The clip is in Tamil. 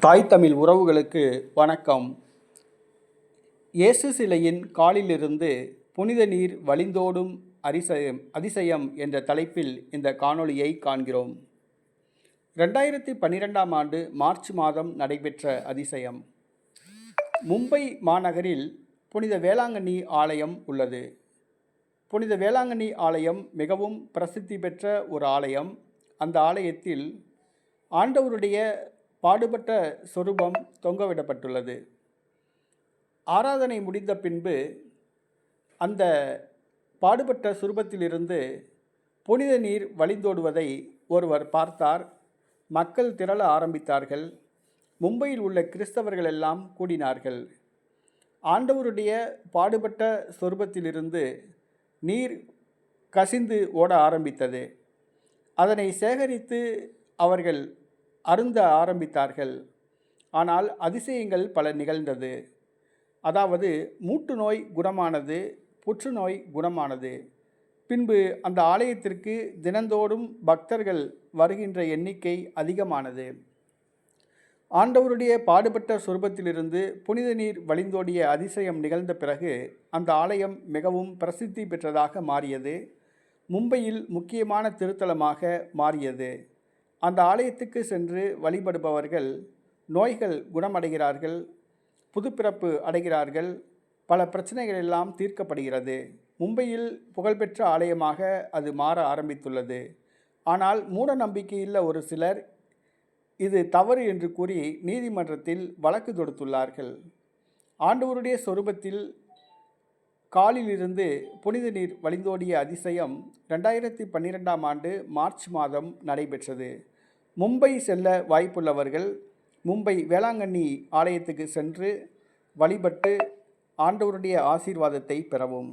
தாய் தமிழ் உறவுகளுக்கு வணக்கம். இயேசு சிலையின் காலிலிருந்து புனித நீர் வழிந்தோடும் அதிசயம் அதிசயம் என்ற தலைப்பில் இந்த காணொளியை காண்கிறோம். ரெண்டாயிரத்தி பன்னிரெண்டாம் ஆண்டு மார்ச் மாதம் நடைபெற்ற அதிசயம். மும்பை மாநகரில் புனித வேளாங்கண்ணி ஆலயம் உள்ளது. புனித வேளாங்கண்ணி ஆலயம் மிகவும் பிரசித்தி பெற்ற ஒரு ஆலயம். அந்த ஆலயத்தில் ஆண்டவருடைய பாடுபட்ட சொரூபம் தொங்கவிடப்பட்டுள்ளது. ஆராதனை முடிந்த பின்பு அந்த பாடுபட்ட சுரூபத்திலிருந்து புனித நீர் வழிந்தோடுவதை ஒருவர் பார்த்தார். மக்கள் திரள ஆரம்பித்தார்கள். மும்பையில் உள்ள கிறிஸ்தவர்கள் எல்லாம் கூடினார்கள். ஆண்டவருடைய பாடுபட்ட சொரூபத்திலிருந்து நீர் கசிந்து ஓட ஆரம்பித்தது. அதனை சேகரித்து அவர்கள் அருந்த ஆரம்பித்தார்கள். ஆனால் அதிசயங்கள் பல நிகழ்ந்தது. அதாவது மூட்டு நோய் குணமானது புற்றுநோய் குணமானது. பின்பு அந்த ஆலயத்திற்கு தினந்தோறும் பக்தர்கள் வருகின்ற எண்ணிக்கை அதிகமானது. ஆண்டவருடைய பாடுபட்ட சொரூபத்திலிருந்து புனித நீர் வழிந்தோடிய அதிசயம் நிகழ்ந்த பிறகு அந்த ஆலயம் மிகவும் பிரசித்தி பெற்றதாக மாறியது. மும்பையில் முக்கியமான திருத்தலமாக மாறியது. அந்த ஆலயத்துக்கு சென்று வழிபடுபவர்கள் நோய்கள் குணமடைகிறார்கள் புதுப்பிறப்பு அடைகிறார்கள் பல பிரச்சனைகள் எல்லாம் தீர்க்கப்படுகிறது. மும்பையில் புகழ்பெற்ற ஆலயமாக அது மாற ஆரம்பித்துள்ளது. ஆனால் மூட நம்பிக்கையுள்ள ஒரு சிலர் இது தவறு என்று கூறி நீதிமன்றத்தில் வழக்கு தொடுத்துள்ளார்கள். ஆண்டவருடைய சொரூபத்தில் காலிலிருந்து புனித நீர் வழிந்தோடிய அதிசயம் ரெண்டாயிரத்தி பன்னிரெண்டாம் ஆண்டு மார்ச் மாதம் நடைபெற்றது. மும்பை செல்ல வாய்ப்புள்ளவர்கள் மும்பை வேளாங்கண்ணி ஆலயத்துக்கு சென்று வழிபட்டு ஆண்டவருடைய ஆசீர்வாதத்தை பெறவும்.